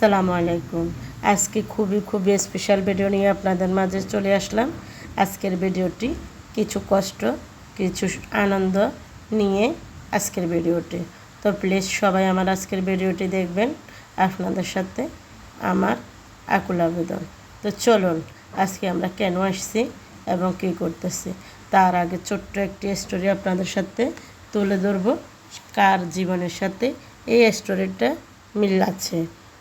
আসসালামু আলাইকুম। আজকে খুবই খুবই স্পেশাল ভিডিও নিয়ে আপনাদের মাঝে চলে আসলাম। আজকের ভিডিওটি কিছু কষ্ট, কিছু আনন্দ নিয়ে আজকের ভিডিওটি তো প্লিজ সবাই আমার আজকের ভিডিওটি দেখবেন, আপনাদের সাথে আমার আকুল আবেদন। তো চলুন, আজকে আমরা কেন আসছি এবং কী করতেছি, তার আগে ছোট্ট একটি স্টোরি আপনাদের সাথে তুলে ধরবো। কার জীবনের সাথে এই স্টোরিটা মিল আছে?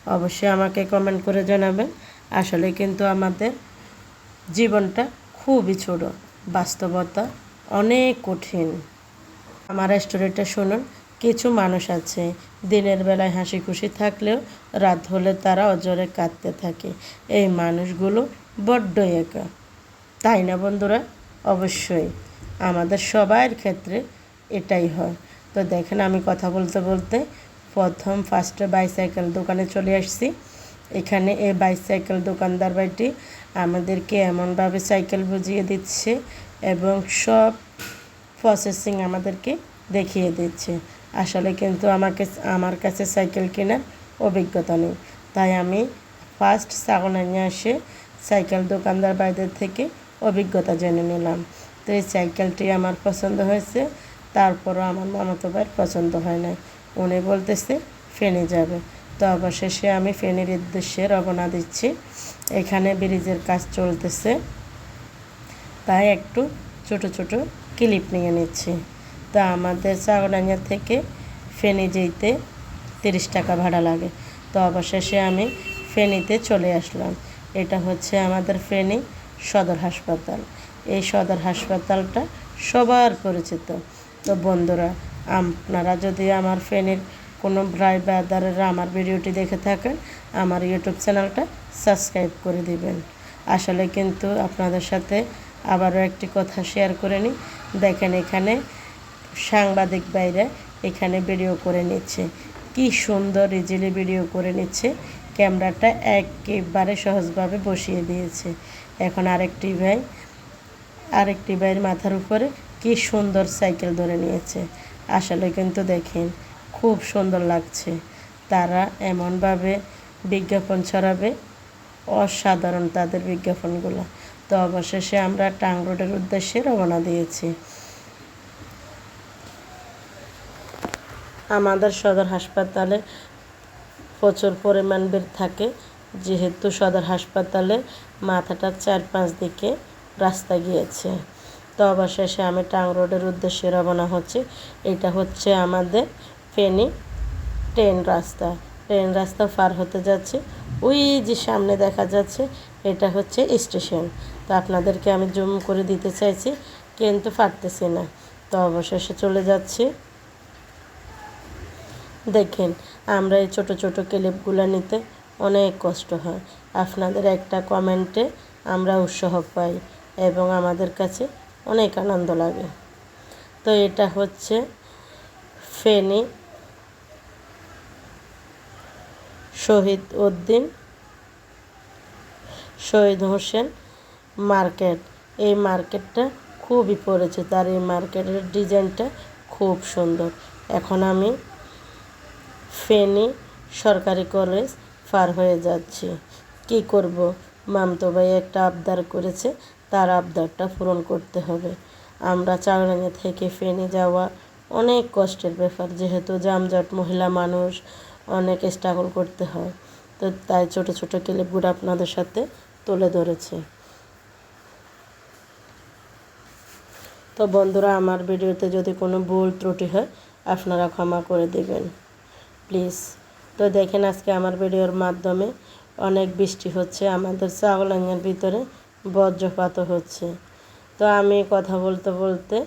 অবশ্যই আমাকে কমেন্ট করে জানাবেন। আসলে কিন্তু আমাদের জীবনটা খুবই ছোট, বাস্তবতা অনেক কঠিন। আমার স্টোরিটা শুনুন, কিছু মানুষ আছে, দিনের বেলায় হাসি খুশি থাকলেও রাত হলে তারা অজরে কাঁদতে থাকে। এই মানুষগুলো বড্ড একা। তাই না বন্ধুরা? অবশ্যই। আমাদের সবার ক্ষেত্রে এটাই হয়। তো দেখেন আমি কথা বলতে বলতে প্রথম ফার্স্টে বাইসাইকেল দোকানে চলে আসছি। এখানে এই বাইসাইকেল দোকানদার ভাইটি আমাদেরকে এমনভাবে সাইকেল বুঝিয়ে দিচ্ছে এবং সব প্রসেসিং আমাদেরকে দেখিয়ে দিচ্ছে। আসলে কিন্তু আমাকে, আমার কাছে সাইকেল কেনার অভিজ্ঞতা নেই। তাই আমি ফার্স্ট সাগনাইয়া এসে সাইকেল দোকানদার বাইদের থেকে অভিজ্ঞতা জেনে নিলাম। তো এই সাইকেলটি আমার পছন্দ হয়েছে, তারপরও আমার মামাতো ভাইয়ের পছন্দ হয় নাই। উনি বলতেছে, ফেনে যাবে। তো অবশেষে আমি ফেনীর উদ্দেশ্যে রওনা দিচ্ছি। এখানে ব্রিজের কাজ চলতেছে। তাই একটু ছোট ছোট ক্লিপ নিয়ে নিচ্ছি। তা আমাদের চাগডাঙ্গা থেকে ফেনী যেতে তিরিশ টাকা ভাড়া লাগে। তো অবশেষে আমি ফেনীতে চলে আসলাম। এটা হচ্ছে আমাদের ফেনী সদর হাসপাতাল। এই সদর হাসপাতালটা সবার পরিচিত। তো বন্ধুরা আপনারা যদি আমার ফেনীর কোনো ভাই ব্রাদারেরা আমার ভিডিওটি দেখে থাকেন, আমার ইউটিউব চ্যানেলটা সাবস্ক্রাইব করে দিবেন। আসলে কিন্তু আপনাদের সাথে আবারও একটি কথা শেয়ার করে নিই। দেখেন এখানে সাংবাদিক বাইরে এখানে ভিডিও করে নিচ্ছে। কি সুন্দর ইজিলি ভিডিও করে নিচ্ছে। ক্যামেরাটা একেবারে সহজভাবে বসিয়ে দিয়েছে। এখন আরেকটি ভাই, আরেকটি ভাইয়ের মাথার উপরে কি সুন্দর সাইকেল ধরে নিয়েছে। আসলে কিন্তু দেখেন, খুব সুন্দর লাগছে। তারা এমনভাবে বিজ্ঞাপন ছড়াবে, অসাধারণ তাদের বিজ্ঞাপনগুলো। তো অবশেষে আমরা টাং রোডের উদ্দেশ্যে রওনা দিয়েছি। আমাদের সদর হাসপাতালে প্রচুর পরিমাণ বের থাকে, যেহেতু সদর হাসপাতালে মাথাটা চার পাঁচ দিকে রাস্তা গিয়েছে। তো অবশেষে আমি টাং রোডের উদ্দেশ্যে রওনা হচ্ছে। এটা হচ্ছে আমাদের ফেনি ট্রেন রাস্তা। ট্রেন রাস্তা পার হতে যাচ্ছে। ওই যে সামনে দেখা যাচ্ছে, এটা হচ্ছে স্টেশন। তো আপনাদেরকে আমি জুম করে দিতে চাইছি, কিন্তু পারতেছি না। তো অবশেষে চলে যাচ্ছি। দেখেন, আমরা এই ছোটো ছোটো ক্লিপগুলো নিতে অনেক কষ্ট হয়। আপনাদের একটা কমেন্টে আমরা উৎসাহ পাই এবং আমাদের কাছে অনেক আনন্দ লাগে। তো এটা হচ্ছে ফেনী শহীদ উদ্দিন, শহীদ হোসেন মার্কেট। এই মার্কেটটা খুবই পরিচিত আর এই মার্কেটের ডিজাইনটা খুব সুন্দর। এখন আমি ফেনী সরকারি কলেজ পার হয়ে যাচ্ছি। কি করব? মামতো ভাই একটা আবদার করেছে তার আবদারটা পূরণ করতে হবে। আমরা চাংরাঙ্গা থেকে ফেনী যাওয়া অনেক কষ্টের ব্যাপার, যেহেতু জামজট মহিলা মানুষ অনেক স্ট্রাগল করতে হয়। তো তাই ছোট ছোট ক্লিপগুলো আপনাদের সাথে তুলে ধরেছি। তো বন্ধুরা, আমার ভিডিওতে যদি কোনো ভুল ত্রুটি হয়, আপনারা ক্ষমা করে দেবেন। প্লিজ। তো দেখেন আজকে আমার ভিডিওর মাধ্যমে অনেক বৃষ্টি হচ্ছে। আমাদের চাগলাঙ্গের ভিতরে বজ্রপাতও হচ্ছে। তো আমি কথা বলতে বলতে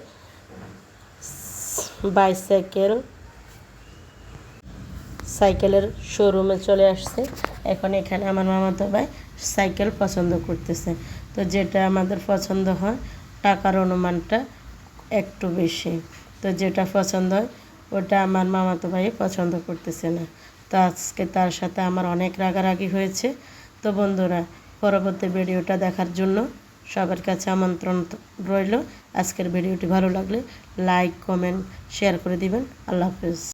বাইসাইকেল, সাইকেলের শোরুমে চলে আসছে। এখন এখানে আমার মামাতো ভাই সাইকেল পছন্দ করতেছে। তো যেটা আমাদের পছন্দ হয়, টাকার অনুমানটা একটু বেশি। তো যেটা পছন্দ হয়, ওটা আমার মামাতো ভাই পছন্দ করতেছে না। তো আজকে তার সাথে আমার অনেক রাগারাগি হয়েছে। তো বন্ধুরা পরবর্তী ভিডিওটা দেখার জন্য সবার কাছে আমন্ত্রণ রইল। আজকের ভিডিওটি ভালো লাগলে লাইক কমেন্ট শেয়ার করে দিবেন। আল্লাহ হাফেজ।